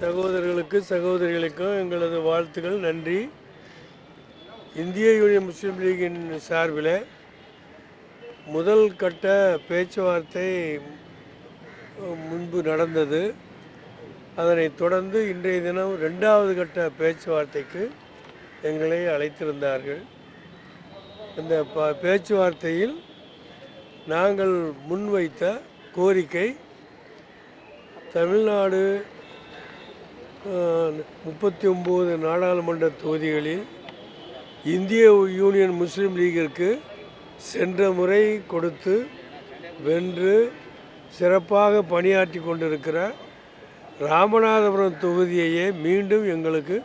சகோதரர்களுக்கு சகோதரிகளுக்கும் எங்களது வாழ்த்துக்கள் நன்றி. இந்திய யூனியன் முஸ்லீம் லீகின் சார்பில் முதல் கட்ட பேச்சுவார்த்தை முன்பு நடந்தது. அதனைத் தொடர்ந்து இன்றைய தினம் ரெண்டாவது கட்ட பேச்சுவார்த்தைக்கு எங்களை அழைத்திருந்தார்கள். இந்த ப பேச்சுவார்த்தையில் நாங்கள் முன்வைத்த கோரிக்கை தமிழ்நாடு முப்பத்தி ஒம்பது நாடாளுமன்ற தொகுதிகளில் இந்திய யூனியன் முஸ்லீம் லீகிற்கு சென்ற முறை கொடுத்து வென்று சிறப்பாக பணியாற்றி கொண்டிருக்கிற ராமநாதபுரம் தொகுதியையே மீண்டும் எங்களுக்கு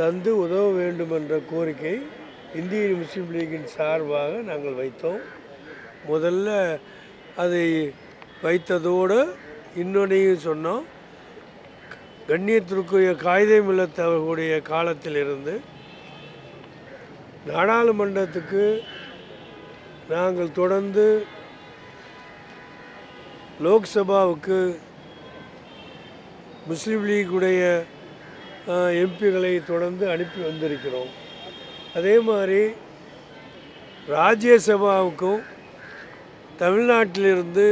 தந்து உதவ வேண்டும் என்ற கோரிக்கை இந்திய முஸ்லீம் லீகின் சார்பாக நாங்கள் வைத்தோம். முதல்ல அதை வைத்ததோடு இன்னொன்னையும் சொன்னோம். கண்ணியத்திற்குரிய காகிதம் இல்லத்தவர்களுடைய காலத்திலிருந்து நாடாளுமன்றத்துக்கு நாங்கள் தொடர்ந்து லோக்சபாவுக்கு முஸ்லீம் லீக்குடைய எம்பிகளை தொடர்ந்து அனுப்பி வந்திருக்கிறோம். அதே மாதிரி ராஜ்யசபாவுக்கும் தமிழ்நாட்டிலிருந்து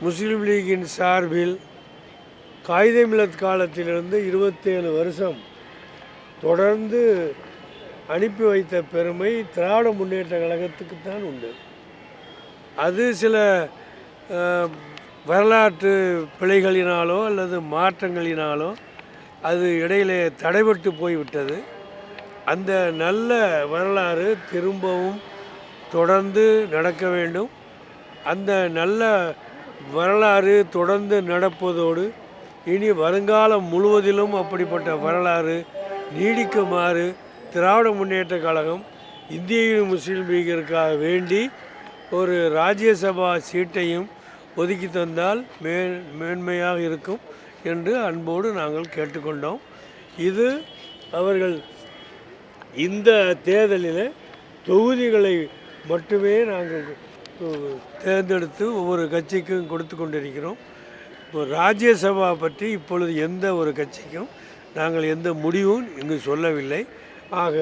முஸ்லீம் லீகின் சார்பில் காகித மில்லத் காலத்திலிருந்து இருபத்தேழு வருஷம் தொடர்ந்து அனுப்பி வைத்த பெருமை திராவிட முன்னேற்ற கழகத்துக்கு தான் உண்டு. அது சில வரலாற்று பிழைகளினாலோ அல்லது மாற்றங்களினாலோ அது இடையிலே தடைபட்டு போய்விட்டது. அந்த நல்ல வரலாறு திரும்பவும் தொடர்ந்து நடக்க வேண்டும். அந்த நல்ல வரலாறு தொடர்ந்து நடப்பதோடு இனி வருங்காலம் முழுவதிலும் அப்படிப்பட்ட வரலாறு நீடிக்குமாறு திராவிட முன்னேற்ற கழகம் இந்திய முஸ்லீம் லீகிற்காக வேண்டி ஒரு ராஜ்யசபா சீட்டையும் ஒதுக்கி தந்தால் மே மேன்மையாக இருக்கும் என்று அன்போடு நாங்கள் கேட்டுக்கொண்டோம். இது அவர்கள் இந்த தேர்தலில் தொகுதிகளை மட்டுமே நாங்கள் தேர்ந்தெடுத்து ஒவ்வொரு கட்சிக்கும் கொடுத்து கொண்டிருக்கிறோம். இப்போ ராஜ்யசபா பற்றி இப்பொழுது எந்த ஒரு கட்சிக்கும் நாங்கள் எந்த முடிவும் இங்கு சொல்லவில்லை. ஆக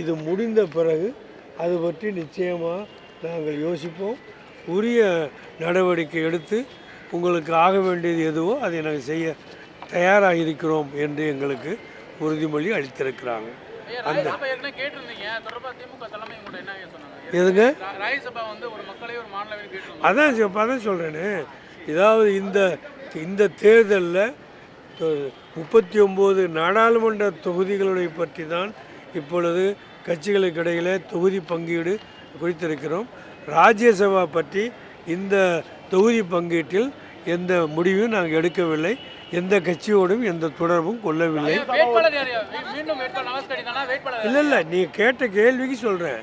இது முடிந்த பிறகு அது பற்றி நிச்சயமாக நாங்கள் யோசிப்போம். உரிய நடவடிக்கை எடுத்து உங்களுக்கு ஆக வேண்டியது எதுவோ அதை நாங்கள் செய்ய தயாராக இருக்கிறோம் என்று எங்களுக்கு உறுதிமொழி அளித்திருக்கிறாங்க. சொன்னாங்க? எதுங்க? அதான் அதான் சொல்கிறேனே இதாவது இந்த இந்த தேர்தலில் முப்பத்தி ஒம்பது நாடாளுமன்ற தொகுதிகளை பற்றி தான் இப்பொழுது கட்சிகளுக்கு இடையிலே தொகுதி பங்கீடு குறித்திருக்கிறோம். ராஜ்யசபா பற்றி இந்த தொகுதி பங்கீட்டில் எந்த முடிவும் நாங்கள் எடுக்கவில்லை. எந்த கட்சியோடும் எந்த தொடர்பும் கொள்ளவில்லை. இல்லை இல்லை நீ கேட்ட கேள்விக்கு சொல்கிறேன்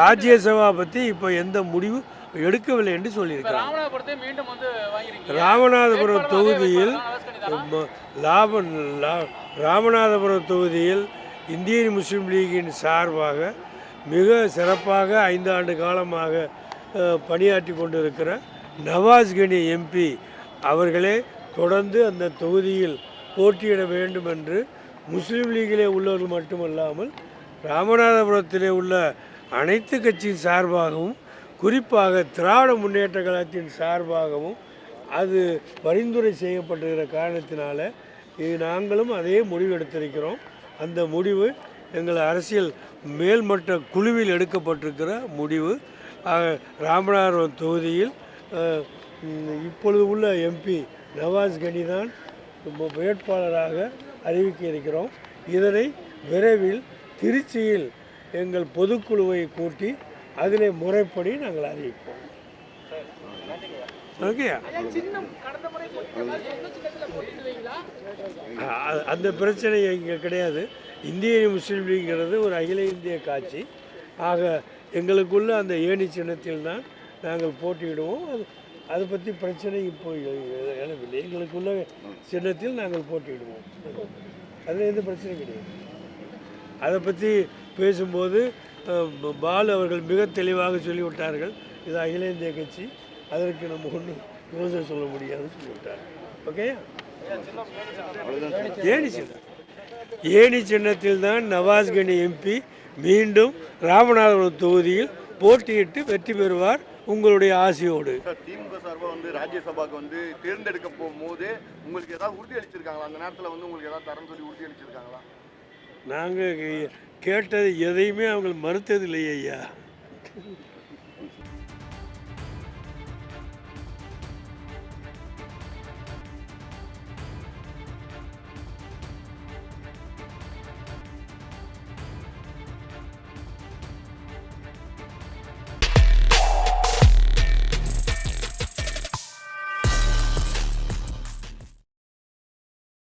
ராஜ்யசபா பற்றி இப்போ எந்த முடிவும் எடுக்கவில்லை என்று வாங்கிருக்கீங்க ராமநாதபுரம் தொகுதியில் அதே வேட்பாளர் தான், நவாஸ்கனி தானா? ம- லாபம் லா- ராமநாதபுரம் தொகுதியில் இந்திய முஸ்லீம் லீகின் சார்பாக மிக சிறப்பாக ஐந்து ஆண்டு காலமாக பணியாற்றி கொண்டிருக்கிற நவாஸ் கனி எம்பி அவர்களே தொடர்ந்து அந்த தொகுதியில் போட்டியிட வேண்டும் என்று முஸ்லீம் லீகிலே உள்ளவர்கள் மட்டுமல்லாமல் ராமநாதபுரத்திலே உள்ள அனைத்து கட்சியின் சார்பாகவும் குறிப்பாக திராவிட முன்னேற்ற கழகத்தின் சார்பாகவும் அது பரிந்துரை செய்யப்பட்டிருக்கிற காரணத்தினால இது நாங்களும் அதே முடிவு எடுத்திருக்கிறோம். அந்த முடிவு எங்கள் அரசியல் மேல்மட்ட குழுவில் எடுக்கப்பட்டிருக்கிற முடிவு. ராமநாதபுரம் தொகுதியில் இப்பொழுது உள்ள எம்பி நவாஸ் கனி தான் வேட்பாளராக அறிவிக்க இருக்கிறோம். இதனை விரைவில் திருச்சியில் எங்கள் பொதுக்குழுவை கூட்டி அதிலே முறைப்படி நாங்கள் அறிவிப்போம். ஓகேயா அந்த பிரச்சனை இங்கே கிடையாது. இந்திய முஸ்லீம் லீக்ங்கிறது ஒரு அகில இந்திய காட்சி. ஆக எங்களுக்குள்ள அந்த ஏணி சின்னத்தில் தான் நாங்கள் போட்டியிடுவோம். அது அதை பற்றி பிரச்சனை இப்போ எ- எ- எழவில்லை. எங்களுக்குள்ள சின்னத்தில் நாங்கள் போட்டியிடுவோம். அதில் எந்த பிரச்சனையும் கிடையாது. அதை பற்றி பேசும்போது பாலு அவர்கள் மிக தெளிவாக சொல்லிவிட்டார்கள். இது அகில இந்திய கட்சி. அதற்கு நம்ம ஒன்றும் யோசனை சொல்ல முடியாதுன்னு சொல்லிவிட்டார். ஓகே ஏணி சின்னம். ஏணி சின்னத்தில் தான் நவாஸ்கனி எம்பி மீண்டும் ராமநாதபுரம் தொகுதியில் போட்டியிட்டு வெற்றி பெறுவார் உங்களுடைய ஆசையோடு. திமுக சார்பாக வந்து ராஜ்யசபாக்கு வந்து தேர்ந்தெடுக்க போகும்போது உங்களுக்கு ஏதாவது உறுதி அளிச்சிருக்காங்களா அந்த நேரத்தில் வந்து உங்களுக்கு ஏதாவது தரம் சொல்லி உறுதி அளிச்சிருக்காங்களா நாங்கள் கேட்டது எதையுமே அவங்க மறுத்தது இல்லையே ஐயா.